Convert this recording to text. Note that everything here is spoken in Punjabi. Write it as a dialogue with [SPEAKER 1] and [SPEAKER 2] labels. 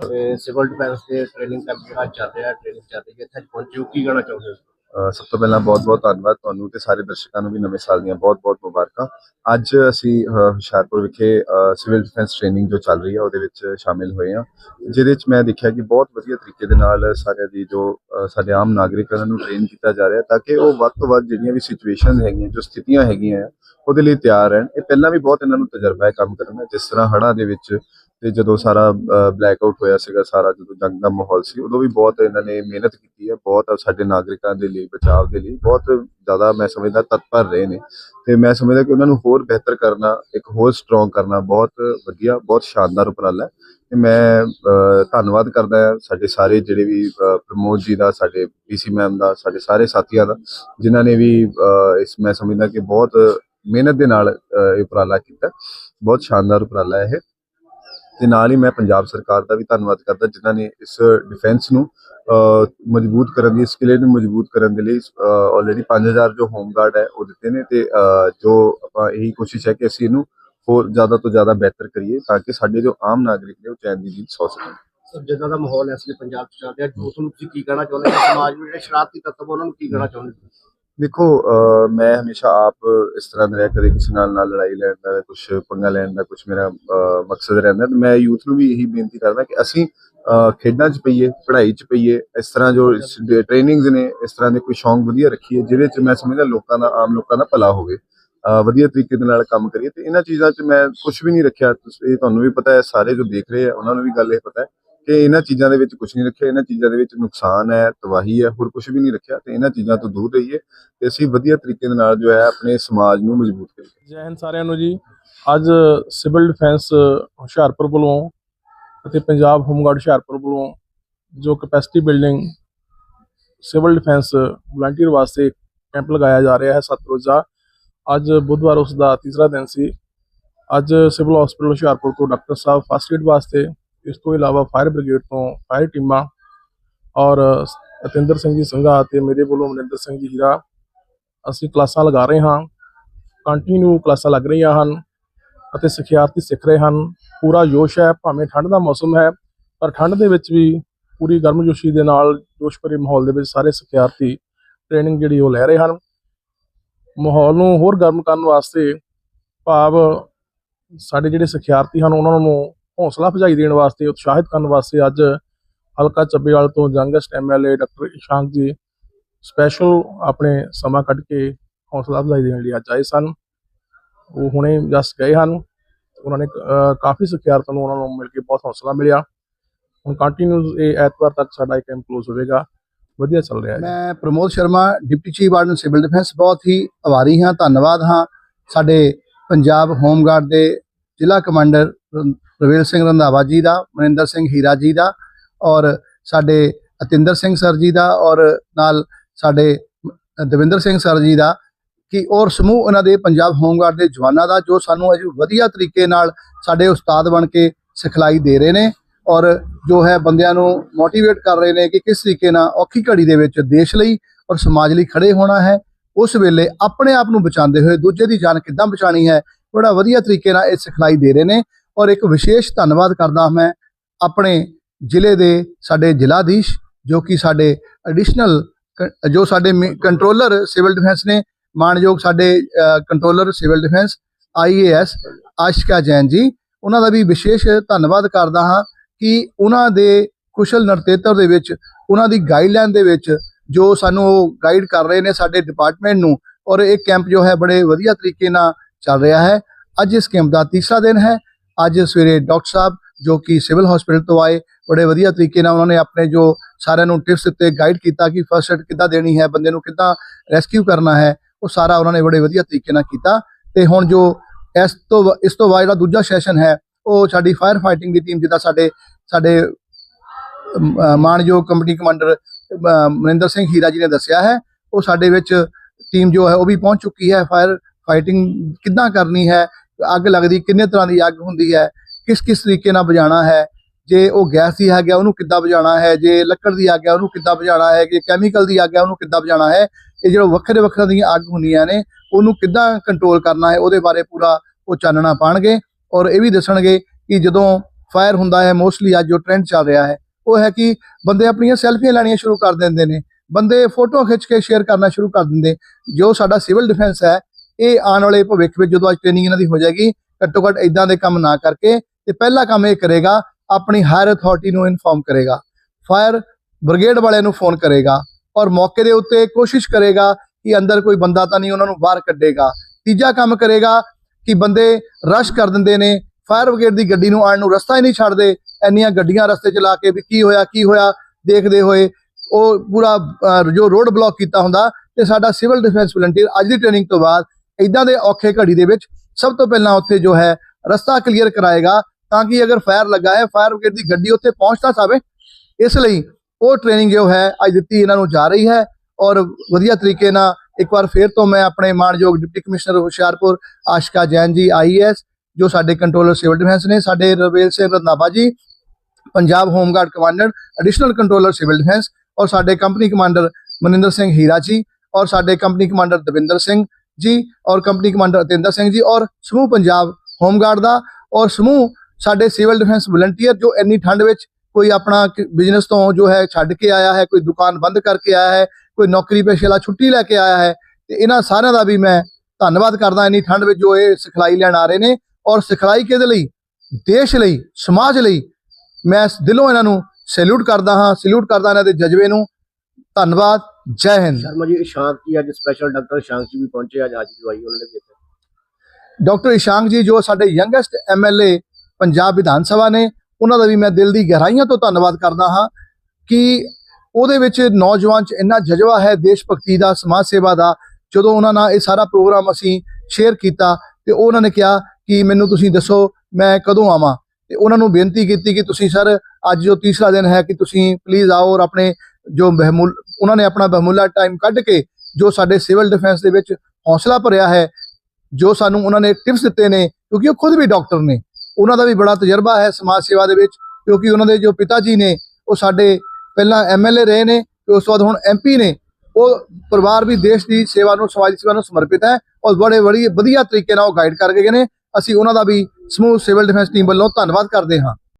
[SPEAKER 1] ਸਿਵਲ ਡਿਫੈਂਸ ਦੇ ਟ੍ਰੇਨਿੰਗ ਕੈਂਪ ਜਿਹੜਾ ਚੱਲ ਰਿਹਾ ਟ੍ਰੇਨਿੰਗ ਚੱਲ ਰਹੀ ਹੈ। ਇੱਥੇ ਪਹੁੰਚੇ ਹੋ, ਕੀ ਕਹਿਣਾ ਚਾਹੁੰਦੇ ਹੋ
[SPEAKER 2] ਸਭ ਤੋਂ ਪਹਿਲਾਂ ਬਹੁਤ-ਬਹੁਤ ਧੰਨਵਾਦ ਤੁਹਾਨੂੰ ਤੇ ਸਾਰੇ ਦਰਸ਼ਕਾਂ ਨੂੰ ਵੀ ਨਵੇਂ ਸਾਲ ਦੀਆਂ ਬਹੁਤ-ਬਹੁਤ ਮੁਬਾਰਕਾਂ। ਅੱਜ ਅਸੀਂ ਹੁਸ਼ਿਆਰਪੁਰ ਵਿਖੇ ਸਿਵਲ ਡਿਫੈਂਸ ਟ੍ਰੇਨਿੰਗ ਜੋ ਚੱਲ ਰਹੀ ਹੈ, ਉਹਦੇ ਵਿੱਚ ਸ਼ਾਮਿਲ ਹੋਏ ਹਾਂ। ਜਿਹਦੇ ਵਿੱਚ ਮੈਂ ਦੇਖਿਆ ਕਿ ਬਹੁਤ ਵਧੀਆ ਤਰੀਕੇ ਦੇ ਨਾਲ ਸਾਰਿਆਂ ਦੀ ਜੋ ਸਾਡੇ ਆਮ ਨਾਗਰਿਕਾਂ ਨੂੰ ਟ੍ਰੇਨ ਕੀਤਾ ਜਾ ਰਿਹਾ, ਤਾਂ ਕਿ ਉਹ ਵੱਧ ਤੋਂ ਵੱਧ ਜਿਹੜੀਆਂ ਵੀ ਸਿਚੁਏਸ਼ਨਸ ਹੈਗੀਆਂ, ਜੋ ਸਥਿਤੀਆਂ ਹੈਗੀਆਂ ਉਹਦੇ ਲਈ ਤਿਆਰ ਰਹਿਣ। ਇਹ ਪਹਿਲਾਂ ਵੀ ਬਹੁਤ ਇਹਨਾਂ ਨੂੰ ਤਜਰਬਾ ਹੈ ਕੰਮ ਕਰਨ ਦਾ, ਜਿਸ ਤਰ੍ਹਾਂ ਹੜ੍ਹਾਂ ਦੇ ਵਿੱਚ ਤੇ ਜਦੋਂ ਸਾਰਾ ਬਲੈਕ ਆਊਟ ਹੋਇਆ ਸੀਗਾ, ਸਾਰਾ ਜਦੋਂ ਜੰਗ ਦਾ ਮਾਹੌਲ ਸੀ, ਉਦੋਂ ਵੀ ਬਹੁਤ ਇਹਨਾਂ ਨੇ ਮਿਹਨਤ ਕੀਤੀ ਹੈ, ਬਹੁਤ ਸਾਡੇ ਨਾਗਰਿਕਾਂ ਦੇ ਲਈ, ਬਚਾਅ ਦੇ ਲਈ, ਬਹੁਤ ਜ਼ਿਆਦਾ ਮੈਂ ਸਮਝਦਾ ਤਤਪਰ ਰਹੇ ਨੇ। ਤੇ ਮੈਂ ਸਮਝਦਾ ਕਿ ਉਹਨਾਂ ਨੂੰ ਹੋਰ ਬਿਹਤਰ ਕਰਨਾ, ਇੱਕ ਹੋਰ ਸਟਰੋਂਗ ਕਰਨਾ ਬਹੁਤ ਵਧੀਆ, ਬਹੁਤ ਸ਼ਾਨਦਾਰ ਉਪਰਾਲਾ ਹੈ। ਤੇ ਮੈਂ ਧੰਨਵਾਦ ਕਰਦਾ ਹਾਂ ਸਾਡੇ ਸਾਰੇ ਜਿਹੜੇ ਵੀ ਪ੍ਰਮੋਦ ਜੀ ਦਾ, ਸਾਡੇ ਪੀਸੀ ਮੈਮ ਦਾ, ਸਾਡੇ ਸਾਰੇ ਸਾਥੀਆਂ ਦਾ, ਜਿਨ੍ਹਾਂ ਨੇ ਵੀ ਇਸ ਮੈਂ ਸਮਝਦਾ ਕਿ ਬਹੁਤ ਮਿਹਨਤ ਦੇ ਨਾਲ ਇਹ ਉਪਰਾਲਾ ਕੀਤਾ। ਬਹੁਤ ਸ਼ਾਨਦਾਰ ਉਪਰਾਲਾ ਹੈ ਇਹ। ਤੇ ਨਾਲ ਹੀ ਮੈਂ ਪੰਜਾਬ ਸਰਕਾਰ ਦਾ ਵੀ ਧੰਨਵਾਦ ਕਰਦਾ ਜਿਨ੍ਹਾਂ ਨੇ ਇਸ ਡਿਫੈਂਸ ਨੂੰ ਮਜ਼ਬੂਤ ਕਰਨ ਦੀ ਇਸ ਕਿਲੇ ਨੂੰ ਮਜ਼ਬੂਤ ਕਰਨ ਦੇ ਲਈ ਆਲਰੇਡੀ 5000 ਜੋ ਹੋਮ ਗਾਰਡ ਹੈ ਉਹ ਦਿੱਤੇ ਨੇ ਤੇ ਜੋ ਆਪਾਂ ਇਹੀ ਕੋਸ਼ਿਸ਼ ਹੈ ਕਿ ਅਸੀਂ ਇਹਨੂੰ ਹੋਰ ਜ਼ਿਆਦਾ ਤੋਂ ਜ਼ਿਆਦਾ ਬਿਹਤਰ ਕਰੀਏ ਤਾਂ ਕਿ ਸਾਡੇ ਜੋ ਆਮ ਨਾਗਰਿਕ ਨੇ ਉਹ ਚੈਨ ਦੀ ਨੀਂਦ ਸੌ ਸਕਣ।
[SPEAKER 1] ਸਰ ਜਿੱਦਾਂ ਦਾ ਮਾਹੌਲ ਇਸ ਵੇਲੇ ਪੰਜਾਬ 'ਚ ਚੱਲ ਰਿਹਾ ਉਸ ਨੂੰ ਤੁਸੀਂ ਕੀ ਕਹਿਣਾ ਚਾਹੁੰਦੇ ਹੋ ਸਮਾਜ ਵਿੱਚ ਜਿਹੜੇ ਸ਼ਰਾਰਤੀ ਤੱਤਵ ਉਹਨਾਂ ਨੂੰ ਕੀ ਕਹਿਣਾ ਚਾਹੁੰਦੇ ਹੋ?
[SPEAKER 2] ਦੇਖੋ ਮੈਂ ਹਮੇਸ਼ਾ ਆਪ ਇਸ ਤਰ੍ਹਾਂ ਦਾ ਰਿਹਾ, ਕਦੇ ਕਿਸੇ ਨਾਲ ਨਾਲ ਲੜਾਈ ਲੈਣ ਦਾ ਕੁਝ ਪੰਗਾ ਲੈਣ ਦਾ ਕੁਝ ਮੇਰਾ ਮਕਸਦ ਰਹਿੰਦਾ ਤੇ ਮੈਂ ਯੂਥ ਨੂੰ ਵੀ ਇਹੀ ਬੇਨਤੀ ਕਰਦਾ ਕਿ ਅਸੀਂ ਖੇਡਾਂ 'ਚ ਪਈਏ, ਪੜ੍ਹਾਈ 'ਚ ਪਈਏ, ਇਸ ਤਰ੍ਹਾਂ ਜੋ ਟ੍ਰੇਨਿੰਗਸ ਨੇ, ਇਸ ਤਰ੍ਹਾਂ ਦੇ ਕੋਈ ਸ਼ੌਂਕ ਵਧੀਆ ਰੱਖੀਏ, ਜਿਹਦੇ 'ਚ ਮੈਂ ਸਮਝਦਾ ਲੋਕਾਂ ਦਾ, ਆਮ ਲੋਕਾਂ ਦਾ ਭਲਾ ਹੋਵੇ। ਵਧੀਆ ਤਰੀਕੇ ਦੇ ਨਾਲ ਕੰਮ ਕਰੀਏ। ਤੇ ਇਹਨਾਂ ਚੀਜ਼ਾਂ 'ਚ ਮੈਂ ਕੁਝ ਵੀ ਨਹੀਂ ਰੱਖਿਆ। ਇਹ ਤੁਹਾਨੂੰ ਵੀ ਪਤਾ ਹੈ, ਸਾਰੇ ਜੋ ਦੇਖ ਰਹੇ ਆ, ਉਹਨਾਂ ਨੂੰ ਵੀ ਗੱਲ ਇਹ ਪਤਾ ਹੈ ਕਿ ਇਹਨਾਂ ਚੀਜ਼ਾਂ ਦੇ ਵਿੱਚ ਕੁਝ ਨਹੀਂ ਰੱਖਿਆ, ਇਹਨਾਂ ਚੀਜ਼ਾਂ ਦੇ ਵਿੱਚ ਨੁਕਸਾਨ ਹੈ, ਤਬਾਹੀ ਹੈ, ਹੋਰ ਕੁਝ ਵੀ ਨਹੀਂ ਰੱਖਿਆ ਤੇ ਇਹਨਾਂ ਚੀਜ਼ਾਂ ਤੋਂ ਦੂਰ ਰਹੀਏ ਤੇ ਅਸੀਂ ਵਧੀਆ ਤਰੀਕੇ ਦੇ ਨਾਲ ਜੋ ਹੈ ਆਪਣੇ ਸਮਾਜ ਨੂੰ ਮਜ਼ਬੂਤ ਕਰੀਏ।
[SPEAKER 3] ਜੈ ਹਿੰਦ ਸਾਰਿਆਂ ਨੂੰ ਜੀ। ਅੱਜ ਸਿਵਲ ਡਿਫੈਂਸ ਹੁਸ਼ਿਆਰਪੁਰ ਵੱਲੋਂ ਅਤੇ ਪੰਜਾਬ ਹੋਮਗਾਰਡ ਹੁਸ਼ਿਆਰਪੁਰ ਵੱਲੋਂ ਜੋ capacity building civil defence volunteer ਵਾਸਤੇ ਕੈਂਪ ਲਗਾਇਆ ਜਾ ਰਿਹਾ ਹੈ ਸੱਤ ਰੋਜ਼ਾ, ਅੱਜ ਬੁੱਧਵਾਰ ਉਸ ਦਾ ਤੀਸਰਾ ਦਿਨ ਸੀ। ਅੱਜ ਸਿਵਲ ਹਸਪੀਟਲ ਹੁਸ਼ਿਆਰਪੁਰ ਤੋਂ ਡਾਕਟਰ ਸਾਹਿਬ ਫਸਟ ਏਡ ਵਾਸਤੇ ਇਸ ਤੋਂ ਇਲਾਵਾ ਫਾਇਰ ਬ੍ਰਿਗੇਡ ਤੋਂ ਫਾਇਰ ਟੀਮਾਂ ਔਰ ਅਤਿੰਦਰ ਸਿੰਘ ਜੀ ਸੰਘਾ ਅਤੇ ਮੇਰੇ ਵੱਲੋਂ ਮਨਿੰਦਰ ਸਿੰਘ ਜੀ ਹੀਰਾ, ਅਸੀਂ ਕਲਾਸਾਂ ਲਗਾ ਰਹੇ ਹਾਂ। ਕੰਟੀਨਿਊ ਕਲਾਸਾਂ ਲੱਗ ਰਹੀਆਂ ਹਨ ਅਤੇ ਸਿਖਿਆਰਥੀ ਸਿੱਖ ਰਹੇ ਹਨ। ਪੂਰਾ ਜੋਸ਼ ਹੈ, ਭਾਵੇਂ ਠੰਡ ਦਾ ਮੌਸਮ ਹੈ, ਪਰ ਠੰਡ ਦੇ ਵਿੱਚ ਵੀ ਪੂਰੀ ਗਰਮਜੋਸ਼ੀ ਦੇ ਨਾਲ ਜੋਸ਼ ਭਰੇ ਮਾਹੌਲ ਦੇ ਵਿੱਚ ਸਾਰੇ ਸਿੱਖਿਆਰਥੀ ਟ੍ਰੇਨਿੰਗ ਜਿਹੜੀ ਉਹ ਲੈ ਰਹੇ ਹਨ। ਮਾਹੌਲ ਨੂੰ ਹੋਰ ਗਰਮ ਕਰਨ ਵਾਸਤੇ ਭਾਵ ਸਾਡੇ ਜਿਹੜੇ ਸਿੱਖਿਆਰਥੀ ਹਨ, ਉਹਨਾਂ ਨੂੰ ਹੌਸਲਾ ਅਫਜ਼ਾਈ ਦੇਣ ਵਾਸਤੇ, ਉਤਸ਼ਾਹਿਤ ਕਰਨ ਵਾਸਤੇ ਅੱਜ ਹਲਕਾ ਚੱਬੇਵਾਲ ਤੋਂ ਜੰਗਸਟ ਐਮਐਲਏ ਡਾਕਟਰ ਇਸ਼ਾਂਕ ਜੀ ਸਪੈਸ਼ਲ ਆਪਣੇ ਸਮਾਂ ਕੱਢ ਕੇ ਹੌਸਲਾ ਅਫਜ਼ਾਈ ਦੇਣ ਲਈ ਅੱਜ ਆਏ ਸਨ। ਉਹ ਹੁਣੇ ਜਸਟ ਗਏ ਹਨ। ਉਹਨਾਂ ਨੇ ਕਾਫੀ ਸਿੱਖਿਆਰਥਾਂ ਨੂੰ ਉਹਨਾਂ ਨੂੰ ਮਿਲ ਕੇ ਬਹੁਤ ਹੌਸਲਾ ਮਿਲਿਆ। ਹੁਣ ਕੰਟੀਨਿਊ ਇਹ ਐਤਵਾਰ ਤੱਕ ਸਾਡਾ ਇਹ ਕੈਂਪ ਕਲੋਜ਼ ਹੋਵੇਗਾ। ਵਧੀਆ ਚੱਲ ਰਿਹਾ ਹੈ।
[SPEAKER 4] ਮੈਂ Pramod Sharma, deputy chief warden civil defence. ਬਹੁਤ ਹੀ ਆਭਾਰੀ ਹਾਂ, ਧੰਨਵਾਦ ਹਾਂ। ਸਾਡੇ ਪੰਜਾਬ ਹੋਮਗਾਰਡ ਦੇ ਜ਼ਿਲ੍ਹਾ ਕਮਾਂਡਰ ਰਵੇਲ ਸਿੰਘ ਰੰਧਾਵਾ ਜੀ ਦਾ, ਮਨਿੰਦਰ ਸਿੰਘ ਹੀਰਾ ਜੀ ਦਾ ਔਰ ਸਾਡੇ ਅਤਿੰਦਰ ਸਿੰਘ ਸਰ ਜੀ ਦਾ ਔਰ ਨਾਲ ਸਾਡੇ ਦਵਿੰਦਰ ਸਿੰਘ ਸਰ ਜੀ ਦਾ ਕਿ ਔਰ ਸਮੂਹ ਉਹਨਾਂ ਦੇ ਪੰਜਾਬ ਹੋਮਗਾਰਡ ਦੇ ਜਵਾਨਾਂ ਦਾ ਜੋ ਸਾਨੂੰ ਅਜ ਵਧੀਆ ਤਰੀਕੇ ਨਾਲ ਸਾਡੇ ਉਸਤਾਦ ਬਣ ਕੇ ਸਿਖਲਾਈ ਦੇ ਰਹੇ ਨੇ ਔਰ ਜੋ ਹੈ ਬੰਦਿਆਂ ਨੂੰ ਮੋਟੀਵੇਟ ਕਰ ਰਹੇ ਨੇ ਕਿ ਕਿਸ ਤਰੀਕੇ ਨਾਲ ਔਖੀ ਘੜੀ ਦੇ ਵਿੱਚ ਦੇਸ਼ ਲਈ ਔਰ ਸਮਾਜ ਲਈ ਖੜੇ ਹੋਣਾ ਹੈ, ਉਸ ਵੇਲੇ ਆਪਣੇ ਆਪ ਨੂੰ ਬਚਾਉਂਦੇ ਹੋਏ ਦੂਜੇ ਦੀ ਜਾਨ ਕਿੱਦਾਂ ਬਚਾਣੀ ਹੈ, ਬੜਾ ਵਧੀਆ ਤਰੀਕੇ ਨਾਲ ਇਹ ਸਿਖਲਾਈ ਦੇ ਰਹੇ ਨੇ ਔਰ ਇੱਕ ਵਿਸ਼ੇਸ਼ ਧੰਨਵਾਦ ਕਰਦਾ ਮੈਂ ਆਪਣੇ ਜ਼ਿਲ੍ਹੇ ਦੇ ਸਾਡੇ ਜ਼ਿਲ੍ਹਾਧੀਸ਼, ਜੋ ਕਿ ਸਾਡੇ ਐਡੀਸ਼ਨਲ ਜੋ ਸਾਡੇ ਕੰਟਰੋਲਰ ਸਿਵਲ ਡਿਫੈਂਸ ਨੇ ਮਾਨਯੋਗ ਸਾਡੇ controller civil defence IAS Ashika Jain ji. ਉਹਨਾਂ ਦਾ ਵੀ ਵਿਸ਼ੇਸ਼ ਧੰਨਵਾਦ ਕਰਦਾ ਹਾਂ ਕਿ ਉਹਨਾਂ ਦੇ ਕੁਸ਼ਲ ਨਰਤੇਤਰ ਦੇ ਵਿੱਚ, ਉਹਨਾਂ ਦੀ ਗਾਈਡਲਾਈਨ ਦੇ ਵਿੱਚ ਜੋ ਸਾਨੂੰ ਉਹ ਗਾਈਡ ਕਰ ਰਹੇ ਨੇ ਸਾਡੇ ਡਿਪਾਰਟਮੈਂਟ ਨੂੰ, ਔਰ ਇਹ ਕੈਂਪ ਜੋ ਹੈ ਬੜੇ ਵਧੀਆ ਤਰੀਕੇ ਨਾਲ ਚੱਲ ਰਿਹਾ ਹੈ। ਅੱਜ ਇਸ ਕੈਂਪ ਦਾ ਤੀਸਰਾ ਦਿਨ ਹੈ। ਅੱਜ ਸਵੇਰੇ ਡਾਕਟਰ ਸਾਹਿਬ ਜੋ ਕਿ ਸਿਵਲ ਹਸਪੀਟਲ ਤੋਂ ਆਏ ਬੜੇ ਵਧੀਆ ਤਰੀਕੇ ਨਾਲ ਉਹਨਾਂ ਨੇ ਆਪਣੇ ਜੋ ਸਾਰਿਆਂ ਨੂੰ ਟਿਪਸ ਦਿੱਤੇ ਗਾਈਡ ਕੀਤਾ ਕਿ ਫਸਟ ਏਡ ਕਿੱਦਾਂ ਦੇਣੀ ਹੈ ਬੰਦੇ ਨੂੰ ਕਿੱਦਾਂ ਰੈਸਕਿਊ ਕਰਨਾ ਹੈ ਉਹ ਸਾਰਾ ਉਹਨਾਂ ਨੇ ਬੜੇ ਵਧੀਆ ਤਰੀਕੇ ਨਾਲ ਕੀਤਾ। ਤੇ ਹੁਣ ਜੋ ਇਸ ਤੋਂ ਇਸ ਤੋਂ ਬਾਅਦ ਜਿਹੜਾ ਦੂਜਾ ਸੈਸ਼ਨ ਹੈ ਉਹ ਸਾਡੀ ਫਾਇਰ ਫਾਈਟਿੰਗ ਦੀ ਟੀਮ ਜਿੱਦਾਂ ਸਾਡੇ ਸਾਡੇ ਅਮ, ਮਾਣਯੋਗ ਕੰਪਨੀ ਕਮਾਂਡਰ ਮਨਿੰਦਰ ਸਿੰਘ ਹੀਰਾ ਜੀ ਨੇ ਦੱਸਿਆ ਹੈ ਉਹ ਸਾਡੇ ਵਿੱਚ ਟੀਮ ਜੋ ਹੈ ਉਹ ਵੀ ਪਹੁੰਚ ਚੁੱਕੀ ਹੈ। ਫਾਇਰ ਫਾਈਟਿੰਗ ਕਿੱਦਾਂ ਕਰਨੀ ਹੈ ਅੱਗ ਲੱਗਦੀ, ਕਿੰਨੇ ਤਰ੍ਹਾਂ ਦੀ ਅੱਗ ਹੁੰਦੀ ਹੈ, ਕਿਸ ਕਿਸ ਤਰੀਕੇ ਨਾਲ ਬੁਝਾਉਣਾ ਹੈ, ਜੇ ਉਹ ਗੈਸ ਦੀ ਅੱਗ ਹੈ, ਉਹਨੂੰ ਕਿੱਦਾਂ ਬੁਝਾਉਣਾ ਹੈ, ਜੇ ਲੱਕੜ ਦੀ ਅੱਗ ਹੈ, ਉਹਨੂੰ ਕਿੱਦਾਂ ਬੁਝਾਉਣਾ ਹੈ, ਜੇ ਕੈਮੀਕਲ ਦੀ ਅੱਗ ਹੈ, ਉਹਨੂੰ ਕਿੱਦਾਂ ਬੁਝਾਉਣਾ ਹੈ, ਇਹ ਜਿਹੜਾ ਵੱਖਰੇ ਵੱਖਰੇ ਦੀਆਂ ਅੱਗ ਹੁੰਦੀਆਂ ਨੇ, ਉਹਨੂੰ ਕਿੱਦਾਂ ਕੰਟਰੋਲ ਕਰਨਾ ਹੈ, ਉਹਦੇ ਬਾਰੇ ਪੂਰਾ ਉਹ ਚਾਨਣਾ ਪਾਣਗੇ ਔਰ ਇਹ ਵੀ ਦੱਸਣਗੇ ਕਿ ਜਦੋਂ ਫਾਇਰ ਹੁੰਦਾ ਹੈ ਮੋਸਟਲੀ ਅੱਜ ਜੋ ਟ੍ਰੈਂਡ ਚੱਲ ਰਿਹਾ ਹੈ, ਉਹ ਹੈ ਕਿ ਬੰਦੇ ਆਪਣੀਆਂ ਸੈਲਫੀਆਂ ਲੈਣੀਆਂ ਸ਼ੁਰੂ ਕਰ ਦਿੰਦੇ ਨੇ, ਬੰਦੇ ਫੋਟੋ ਖਿੱਚ ਕੇ ਸ਼ੇਅਰ ਕਰਨਾ ਸ਼ੁਰੂ ਕਰ ਦਿੰਦੇ, ਜੋ ਸਾਡਾ ਸਿਵਲ ਡਿਫੈਂਸ ਹੈ ਇਹ ਆਉਣ ਵਾਲੇ ਭਵਿੱਖ ਵਿੱਚ ਜਦੋਂ ਅੱਜ ਟ੍ਰੇਨਿੰਗ ਇਹਨਾਂ ਦੀ ਹੋ ਜਾਏਗੀ, ਘੱਟੋ ਘੱਟ ਇਦਾਂ ਦੇ ਕੰਮ ਨਾ ਕਰਕੇ ਤੇ ਪਹਿਲਾ ਕੰਮ ਇਹ ਕਰੇਗਾ, ਆਪਣੀ ਹਾਇਰ ਅਥਾਰਟੀ ਨੂੰ ਇਨਫੋਰਮ ਕਰੇਗਾ ਫਾਇਰ ਬ੍ਰਿਗੇਡ ਵਾਲਿਆਂ ਨੂੰ ਫੋਨ ਕਰੇਗਾ ਔਰ ਮੌਕੇ ਦੇ ਉੱਤੇ ਕੋਸ਼ਿਸ਼ ਕਰੇਗਾ ਕਿ ਅੰਦਰ ਕੋਈ ਬੰਦਾ ਤਾਂ ਨਹੀਂ, ਉਹਨਾਂ ਨੂੰ ਬਾਹਰ ਕੱਢੇਗਾ। ਤੀਜਾ ਕੰਮ ਕਰੇਗਾ ਕਿ ਬੰਦੇ ਰਸ਼ ਕਰ ਦਿੰਦੇ ਨੇ ਫਾਇਰ ਬ੍ਰਿਗੇਡ ਦੀ ਗੱਡੀ ਨੂੰ ਆਉਣ ਨੂੰ ਰਸਤਾ ਹੀ ਨਹੀਂ ਛੱਡਦੇ, ਇੰਨੀਆਂ ਗੱਡੀਆਂ ਰਸਤੇ ਚਲਾ ਕੇ ਵੀ ਕੀ ਹੋਇਆ ਕੀ ਹੋਇਆ, ਦੇਖਦੇ ਹੋਏ ਉਹ ਪੂਰਾ ਜੋ ਰੋਡ ਬਲੌਕ ਕੀਤਾ ਹੁੰਦਾ ਤੇ ਸਾਡਾ ਸਿਵਲ ਡਿਫੈਂਸ ਵਲੰਟੀਅਰ ਅੱਜ ਦੀ ਟ੍ਰੇਨਿੰਗ ਤੋਂ ਬਾਅਦ ਇਦਾਂ ਦੇ ਔਖੇ ਘੜੀ ਦੇ ਵਿੱਚ ਸਭ ਤੋਂ ਪਹਿਲਾਂ ਉੱਥੇ ਜੋ ਹੈ ਰਸਤਾ ਕਲੀਅਰ ਕਰਾਏਗਾ ਤਾਂ ਕਿ ਅਗਰ ਫਾਇਰ ਲੱਗਾ ਹੈ ਫਾਇਰ ਬ੍ਰਿਗੇਡ ਦੀ ਗੱਡੀ ਉੱਥੇ ਪਹੁੰਚਦਾ ਤਾਂ ਜਾਵੇ। ਇਸ ਲਈ ਉਹ ਟ੍ਰੇਨਿੰਗ ਜੋ ਹੈ ਅੱਜ ਦਿੱਤੀ ਇਹਨਾਂ ਨੂੰ ਜਾ ਰਹੀ ਹੈ ਔਰ ਵਧੀਆ ਤਰੀਕੇ ਨਾਲ ਇੱਕ ਵਾਰ ਫੇਰ ਤੋਂ ਮੈਂ ਆਪਣੇ ਮਾਨਯੋਗ deputy commissioner Hoshiarpur Ashka Jain ji IAS ਜੋ ਸਾਡੇ ਕੰਟਰੋਲਰ ਸਿਵਲ ਡਿਫੈਂਸ ਨੇ, ਸਾਡੇ Ravel Singh Randhawa ji, Punjab home guard commander additional controller civil defence ਔਰ ਸਾਡੇ ਕੰਪਨੀ ਕਮਾਂਡਰ ਮਨਿੰਦਰ ਸਿੰਘ ਹੀਰਾ ਜੀ ਔਰ ਸਾਡੇ ਕੰਪਨੀ ਕਮਾਂਡਰ ਦਵਿੰਦਰ ਸਿੰਘ ਜੀ ਔਰ ਕੰਪਨੀ ਕਮਾਂਡਰ ਅਤਿੰਦਰ ਸਿੰਘ ਜੀ ਔਰ ਸਮੂਹ ਪੰਜਾਬ ਹੋਮਗਾਰਡ ਦਾ ਔਰ ਸਮੂਹ ਸਾਡੇ ਸਿਵਲ ਡਿਫੈਂਸ ਵਲੰਟੀਅਰ ਜੋ ਇੰਨੀ ਠੰਡ ਵਿੱਚ ਕੋਈ ਆਪਣਾ ਬਿਜ਼ਨਸ ਤੋਂ ਜੋ ਹੈ ਛੱਡ ਕੇ ਆਇਆ ਹੈ, ਕੋਈ ਦੁਕਾਨ ਬੰਦ ਕਰਕੇ ਆਇਆ ਹੈ, ਕੋਈ ਨੌਕਰੀ ਪੇਸ਼ੇ ਵਾਲਾ ਛੁੱਟੀ ਲੈ ਕੇ ਆਇਆ ਹੈ, ਤੇ ਇਹਨਾਂ ਸਾਰਿਆਂ ਦਾ ਵੀ ਮੈਂ ਧੰਨਵਾਦ ਕਰਦਾ ਇੰਨੀ ਠੰਡ ਵਿੱਚ ਜੋ ਇਹ ਸਿਖਲਾਈ ਲੈਣ ਆ ਰਹੇ ਨੇ ਔਰ ਸਿਖਲਾਈ ਕਿਹਦੇ ਲਈ? ਦੇਸ਼ ਲਈ, ਸਮਾਜ ਲਈ। ਮੈਂ ਦਿਲੋਂ ਇਹਨਾਂ ਨੂੰ ਸੈਲੂਟ ਕਰਦਾ ਹਾਂ, ਸੈਲੂਟ ਕਰਦਾ ਇਹਨਾਂ ਦੇ ਜਜ਼ਬੇ ਨੂੰ। ਧੰਨਵਾਦ। ਜੈ ਹਿੰਦ।
[SPEAKER 1] ਸ਼ਰਮਾ ਜੀ ਸ਼ਾਂਤ ਜੀ ਅੱਜ ਸਪੈਸ਼ਲ ਡਾਕਟਰ ਸ਼ਾਂਤ ਜੀ ਵੀ ਪਹੁੰਚੇ ਅੱਜ ਅੱਜ ਦਵਾਈ ਉਹਨਾਂ ਨੇ ਦਿੱਤੀ
[SPEAKER 4] ਡਾਕਟਰ ਇਸ਼ਾਂਕ ਜੀ ਜੋ ਸਾਡੇ ਯੰਗੈਸਟ ਐਮਐਲਏ ਪੰਜਾਬ ਵਿਧਾਨ ਸਭਾ ਨੇ ਉਹਨਾਂ ਦਾ ਵੀ ਮੈਂ ਦਿਲ ਦੀ ਗਹਿਰਾਈਆਂ ਤੋਂ ਧੰਨਵਾਦ ਕਰਦਾ ਹਾਂ ਕਿ ਉਹਦੇ ਵਿੱਚ ਨੌਜਵਾਨ ਚ ਇੰਨਾ ਜਜ਼ਬਾ ਹੈ ਦੇਸ਼ ਭਗਤੀ ਦਾ ਸਮਾਜ ਸੇਵਾ ਦਾ। ਜਦੋਂ ਉਹਨਾਂ ਨਾਲ ਇਹ ਸਾਰਾ ਪ੍ਰੋਗਰਾਮ ਅਸੀਂ ਸ਼ੇਅਰ ਕੀਤਾ ਤੇ ਉਹਨਾਂ ਨੇ ਕਿਹਾ ਕਿ ਮੈਨੂੰ ਤੁਸੀਂ ਦੱਸੋ ਮੈਂ ਕਦੋਂ ਆਵਾਂ? ਤੇ ਉਹਨਾਂ ਨੂੰ ਬੇਨਤੀ ਕੀਤੀ ਕਿ ਤੁਸੀਂ ਸਰ ਅੱਜ ਜੋ ਤੀਸਰਾ ਦਿਨ ਹੈ ਕਿ ਤੁਸੀਂ ਪਲੀਜ਼ ਆਓ ਔਰ ਆਪਣੇ ਜੋ ਬਹਿਮੁਲ ਉਹਨਾਂ ਨੇ ਆਪਣਾ ਬਹਿਮੁਲਾ ਟਾਈਮ ਕੱਢ ਕੇ ਜੋ ਸਾਡੇ ਸਿਵਲ ਡਿਫੈਂਸ ਦੇ ਵਿੱਚ ਹੌਸਲਾ ਭਰਿਆ ਹੈ, ਜੋ ਸਾਨੂੰ ਉਹਨਾਂ ਨੇ ਟਿਪਸ ਦਿੱਤੇ ਨੇ, ਕਿਉਂਕਿ ਉਹ ਖੁਦ ਵੀ ਡਾਕਟਰ ਨੇ, ਉਹਨਾਂ ਦਾ ਵੀ ਬੜਾ ਤਜਰਬਾ ਹੈ ਸਮਾਜ ਸੇਵਾ ਦੇ ਵਿੱਚ, ਕਿਉਂਕਿ ਉਹਨਾਂ ਦੇ ਜੋ ਪਿਤਾ ਜੀ ਨੇ, ਉਹ ਸਾਡੇ ਪਹਿਲਾਂ ਐਮਐਲਏ ਰਹੇ ਨੇ, ਤੇ ਉਸ ਤੋਂ ਬਾਅਦ ਹੁਣ ਐਮਪੀ ਨੇ, ਉਹ ਪਰਿਵਾਰ ਵੀ ਦੇਸ਼ ਦੀ ਸੇਵਾ ਨੂੰ, ਸਮਾਜ ਸੇਵਾ ਨੂੰ ਸਮਰਪਿਤ ਹੈ ਔਰ ਬੜੇ ਬੜੀ ਵਧੀਆ ਤਰੀਕੇ ਨਾਲ ਉਹ ਗਾਈਡ ਕਰਕੇ ਗਏ ਨੇ, ਅਸੀਂ ਉਹਨਾਂ ਦਾ ਵੀ ਸਮੂਹ ਸਿਵਲ ਡਿਫੈਂਸ ਟੀਮ ਵੱਲੋਂ ਧੰਨਵਾਦ ਕਰਦੇ ਹਾਂ।